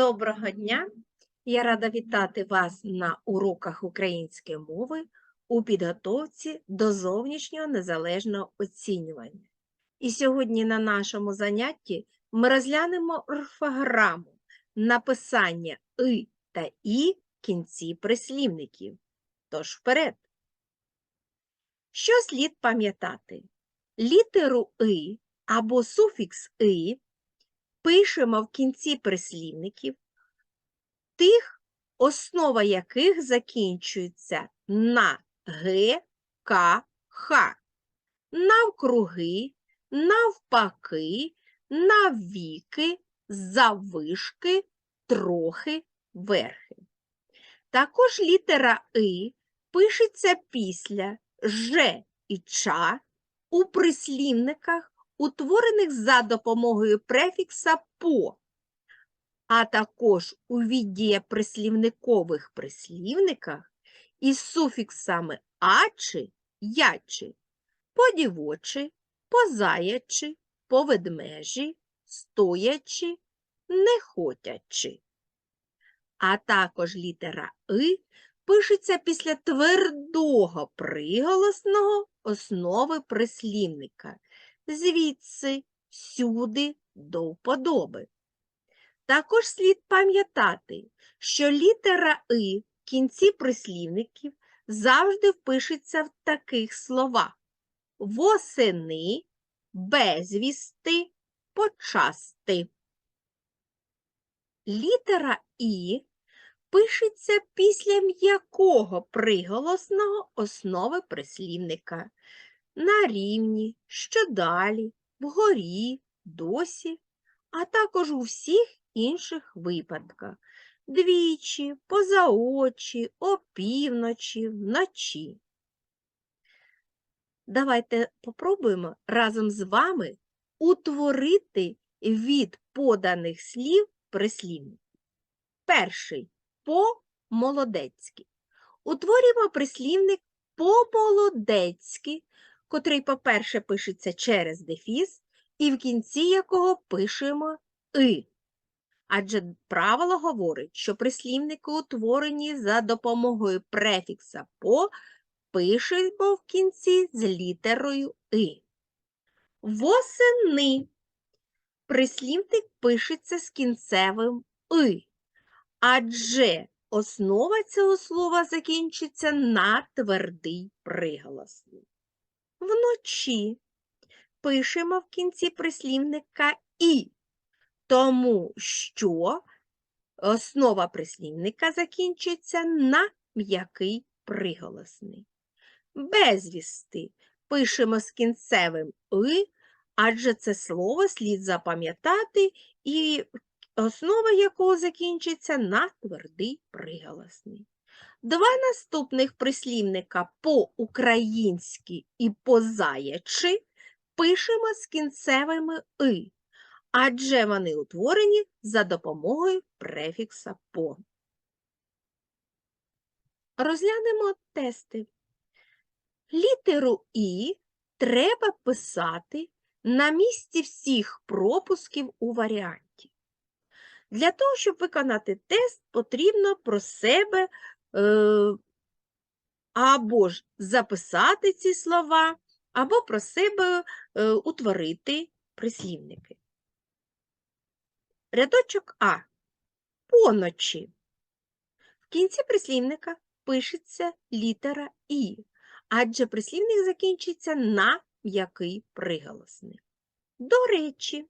Доброго дня! Я рада вітати вас на уроках української мови у підготовці до зовнішнього незалежного оцінювання. І сьогодні на нашому занятті ми розглянемо орфограму написання «и» та «і» кінці прислівників. Тож вперед! Що слід пам'ятати? Літеру «и» або суфікс «и» пишемо в кінці прислівників, тих, основа яких закінчується на г, к, х, навкруги, навпаки, навіки, завишки, трохи, верхи. Також літера И пишеться після Ж і Ча у прислівниках, утворених за допомогою префікса по, а також у віддієприслівникових прислівниках із суфіксами ачи, ячи, подівочи, позаячи, поведмежі, стоячи, нехотячи. А також літера И пишеться після твердого приголосного основи прислівника звідси, сюди, до вподоби. Також слід пам'ятати, що літера И в кінці прислівників завжди впишеться в таких словах восени, безвісти, почасти. Літера І пишеться після м'якого приголосного основи прислівника на рівні, що далі, вгорі, досі, а також у всіх інших випадках двічі, поза очі, опівночі, вночі. Давайте попробуємо разом з вами утворити від поданих слів прислівник. Перший по-молодецьки. Утворюємо прислівник по-молодецьки, котрий, по-перше, пишеться через дефіс, і в кінці якого пишемо и. Адже правило говорить, що прислівники, утворені за допомогою префікса по, пишемо в кінці з літерою и. Восени. Прислівник пишеться з кінцевим и, адже основа цього слова закінчиться на твердий приголосний. Вночі пишемо в кінці прислівника і, тому що основа прислівника закінчується на м'який приголосний. Безвісти пишемо з кінцевим и, адже це слово слід запам'ятати, і основа якого закінчиться на твердий приголосний. Два наступних прислівника по-українськи і позаячи пишемо з кінцевими и, адже вони утворені за допомогою префікса по. Розглянемо тести. Літеру І треба писати на місці всіх пропусків у варіанті. Для того, щоб виконати тест, потрібно про себе або ж записати ці слова, або про себе е, утворити прислівники. Рядочок А. Поночі. В кінці прислівника пишеться літера І, адже прислівник закінчиться на м'який приголосний. До речі,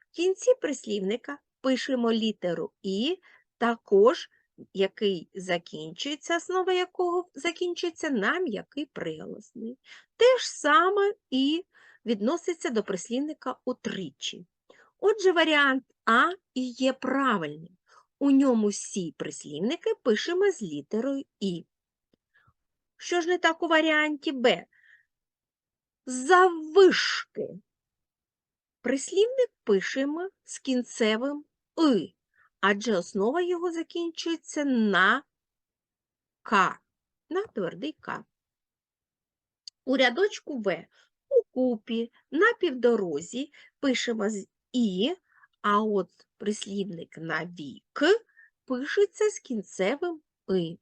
в кінці прислівника пишемо літеру І, також який закінчується, основа якого закінчується на м'який приголосний. Те ж саме і відноситься до прислівника утричі. Отже, варіант А і є правильним. У ньому всі прислівники пишемо з літерою І. Що ж не так у варіанті Б? Завишки. Прислівник пишемо з кінцевим И, адже основа його закінчується на К, на твердий К. У рядочку В у купі на півдорозі пишемо з І, а от прислівник на вік пишеться з кінцевим и.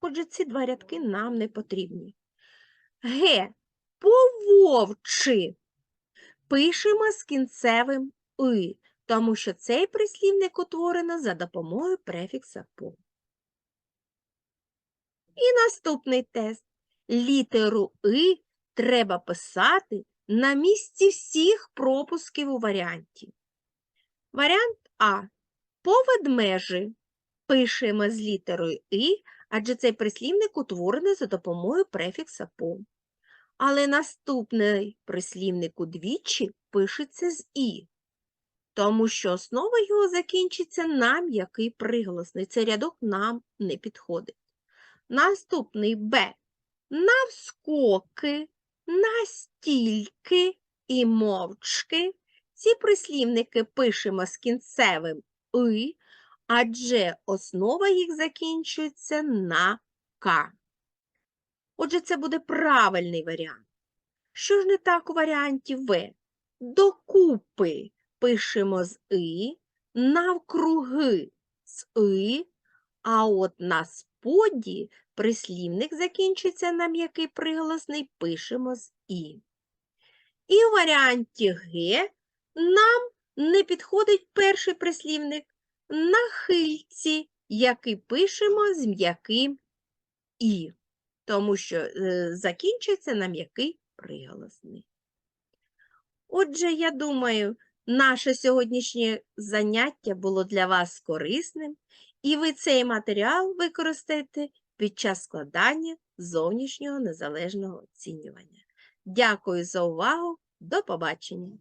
Отже, ці два рядки нам не потрібні. Г. Пововчи пишемо з кінцевим и, тому що цей прислівник утворено за допомогою префікса по. І наступний тест. Літеру и треба писати на місці всіх пропусків у варіанті. Варіант А. По ведмежі пишемо з літерою и, адже цей прислівник утворений за допомогою префікса по. Але наступний прислівник удвічі пишеться з і, тому що основа його закінчиться на м'який приголосний. Цей рядок нам не підходить. Наступний Б. Навскоки, настільки і мовчки. Ці прислівники пишемо з кінцевим и, адже основа їх закінчується на К. Отже, це буде правильний варіант. Що ж не так у варіанті В? Докупи пишемо з и, навкруги з и, а от на споді прислівник закінчиться на м'який приголосний, пишемо з і. І у варіанті Г нам не підходить перший прислівник нахильці, який пишемо з м'яким і тому що е, закінчується на м'який приголосний. Отже, я думаю, наше сьогоднішнє заняття було для вас корисним, і ви цей матеріал використаєте під час складання зовнішнього незалежного оцінювання. Дякую за увагу. До побачення!